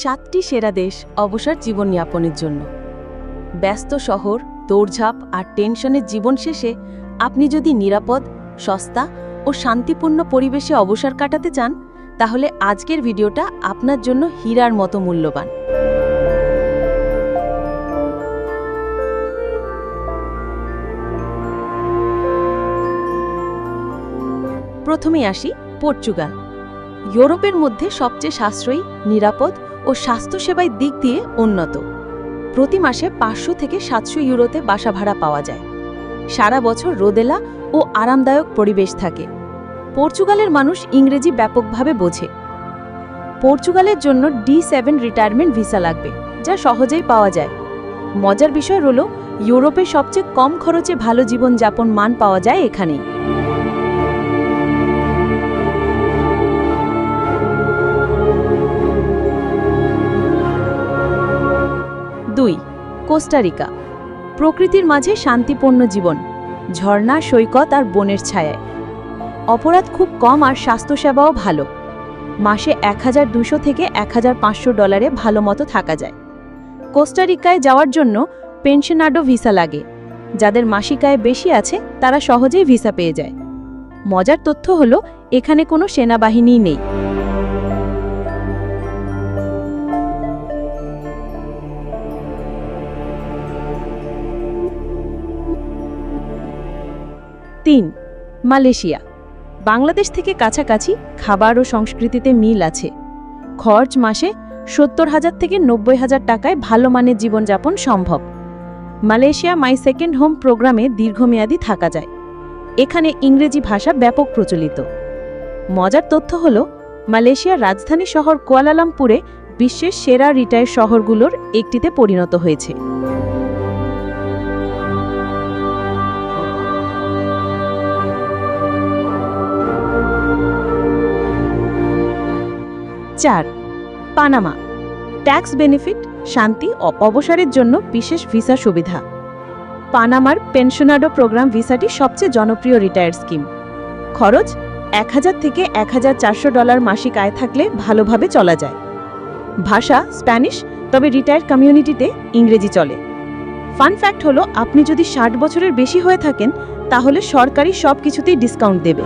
সাতটি সেরা দেশ অবসর জীবনযাপনের জন্য। ব্যস্ত শহর, দৌড়ঝাঁপ আর টেনশনের জীবন শেষে আপনি যদি নিরাপদ, সস্তা ও শান্তিপূর্ণ পরিবেশে অবসর কাটাতে চান, তাহলে আজকের ভিডিওটা আপনার জন্য হীরার মতো মূল্যবান। প্রথমে আসি পর্তুগাল। ইউরোপের মধ্যে সবচেয়ে সাশ্রয়ী, নিরাপদ ও স্বাস্থ্যসেবার দিক দিয়ে উন্নত। প্রতি মাসে পাঁচশো থেকে সাতশো ইউরোতে বাসা ভাড়া পাওয়া যায়। সারা বছর রোদেলা ও আরামদায়ক পরিবেশ থাকে। পর্তুগালের মানুষ ইংরেজি ব্যাপকভাবে বোঝে। পর্তুগালের জন্য ডি সেভেন রিটায়ারমেন্ট ভিসা লাগবে, যা সহজেই পাওয়া যায়। মজার বিষয় হল, ইউরোপে সবচেয়ে কম খরচে ভালো জীবনযাপন মান পাওয়া যায় এখানেই। কোস্টারিকা প্রকৃতির মাঝে শান্তিপূর্ণ জীবন, ঝর্ণা, সৈকত আর বনের ছায়ায়। অপরাধ খুব কম আর স্বাস্থ্যসেবাও ভালো। মাসে এক থেকে এক হাজার পাঁচশো ডলারে ভালো মতো থাকা যায়। কোস্টারিকায় যাওয়ার জন্য পেনশনাডো ভিসা লাগে। যাদের মাসিক আয় বেশি আছে, তারা সহজেই ভিসা পেয়ে যায়। মজার তথ্য হলো, এখানে কোনো সেনাবাহিনী নেই। তিন, মালয়েশিয়া। বাংলাদেশ থেকে কাছাকাছি খাবার ও সংস্কৃতিতে মিল আছে। খরচ মাসে সত্তর হাজার থেকে নব্বই হাজার টাকায় ভালো মানের জীবনযাপন সম্ভব। মালয়েশিয়া মাই সেকেন্ড হোম প্রোগ্রামে দীর্ঘমেয়াদী থাকা যায়। এখানে ইংরেজি ভাষা ব্যাপক প্রচলিত। মজার তথ্য হল, মালয়েশিয়ার রাজধানী শহর কুয়ালালামপুরে বিশ্বের সেরা রিটায়ার শহরগুলোর একটিতে পরিণত হয়েছে। চার, পানামা। ট্যাক্স বেনিফিট, শান্তি ও অবসরের জন্য বিশেষ ভিসা সুবিধা। পানামার পেনশনাডো প্রোগ্রাম ভিসাটি সবচেয়ে জনপ্রিয় রিটায়ার স্কিম। খরচ এক হাজার থেকে এক হাজার চারশো ডলার মাসিক আয় থাকলে ভালোভাবে চলা যায়। ভাষা, স্প্যানিশ, তবে রিটায়ার কমিউনিটিতে ইংরেজি চলে। ফান ফ্যাক্ট হলো, আপনি যদি ষাট বছরের বেশি হয়ে থাকেন, তাহলে সরকারি সব কিছুতেই ডিসকাউন্ট দেবে।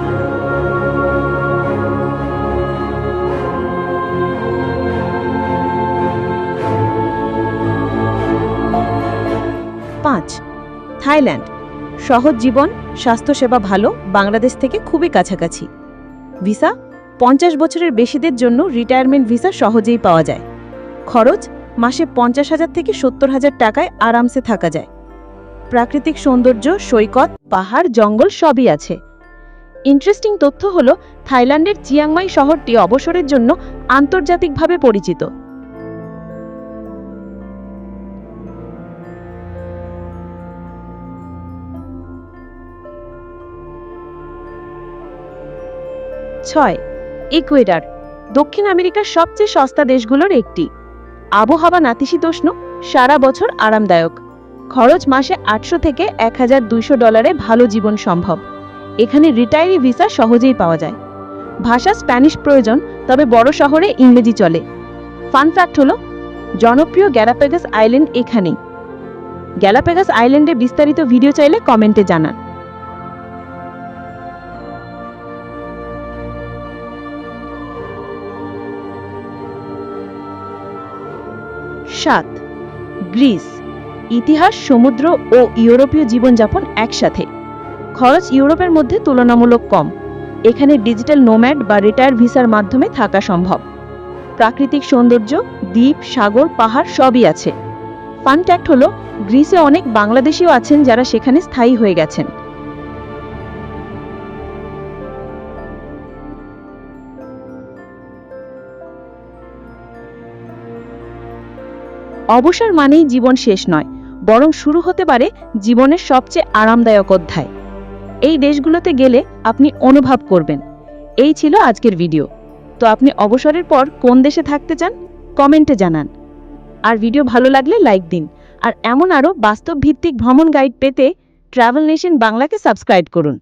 পাঁচ। থাইল্যান্ড, সহজ জীবন, স্বাস্থ্যসেবা ভালো, বাংলাদেশ থেকে খুবই কাছাকাছি। ভিসা, পঞ্চাশ বছরের বেশিদের জন্য রিটায়ারমেন্ট ভিসা সহজেই পাওয়া যায়। খরচ, মাসে পঞ্চাশ হাজার থেকে সত্তর হাজার টাকায় আরামসে থাকা যায়। প্রাকৃতিক সৌন্দর্য, সৈকত, পাহাড়, জঙ্গল সবই আছে। ইন্টারেস্টিং তথ্য হল, থাইল্যান্ডের চিয়াংমাই শহরটি অবসরের জন্য আন্তর্জাতিকভাবে পরিচিত। ছয়। ইকুয়েডার, দক্ষিণ আমেরিকার সবচেয়ে সস্তা দেশগুলোর একটি। আবহাওয়া নাতিশীতোষ্ণ, সারা বছর আরামদায়ক। খরচ মাসে আটশো থেকে এক হাজার দুইশো ডলারে ভালো জীবন সম্ভব। এখানে রিটায়ারি ভিসা সহজেই পাওয়া যায়। ভাষা স্প্যানিশ প্রয়োজন, তবে বড় শহরে ইংরেজি চলে। ফান ফ্যাক্ট হলো, জনপ্রিয় গ্যালাপেগাস আইল্যান্ড এখানেই। গ্যালাপেগাস আইল্যান্ডে বিস্তারিত ভিডিও চাইলে কমেন্টে জানান। সাত। গ্রিস, ইতিহাস, সমুদ্র ও ইউরোপীয় জীবনযাপন একসাথে। খরচ ইউরোপের মধ্যে তুলনামূলক কম। এখানে ডিজিটাল নোম্যাড বা রিটায়ার ভিসার মাধ্যমে থাকা সম্ভব। প্রাকৃতিক সৌন্দর্য, দ্বীপ, সাগর, পাহাড় সবই আছে। ফান ট্যাক্ট হলো, গ্রিসে অনেক বাংলাদেশিও আছেন যারা সেখানে স্থায়ী হয়ে গেছেন। অবসর মানেই জীবন শেষ নয়, বরং শুরু হতে পারে জীবনের সবচেয়ে আরামদায়ক অধ্যায়। এই দেশগুলোতে গেলে আপনি অনুভব করবেন। এই ছিল আজকের ভিডিও। তো আপনি অবসরের পর কোন দেশে থাকতে চান? কমেন্টে জানান। আর ভিডিও ভালো লাগলে লাইক দিন। আর এমন আরও বাস্তব ভিত্তিক ভ্রমণ গাইড পেতে ট্রাভেল নেশন বাংলাকে সাবস্ক্রাইব করুন।